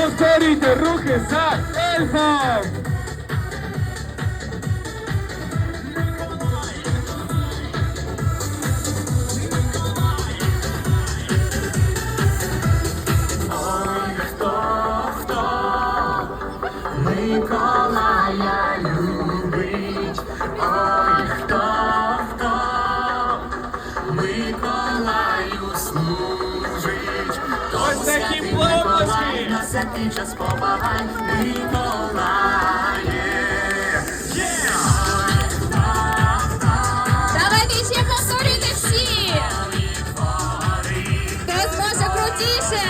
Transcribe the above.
Повторюйте рухи за ельфом! Миколая любить, ой, хто, хто Миколаю служить. За веселий час побагань Миколає. Давайте ще повторюйте всі! Хто крутіше!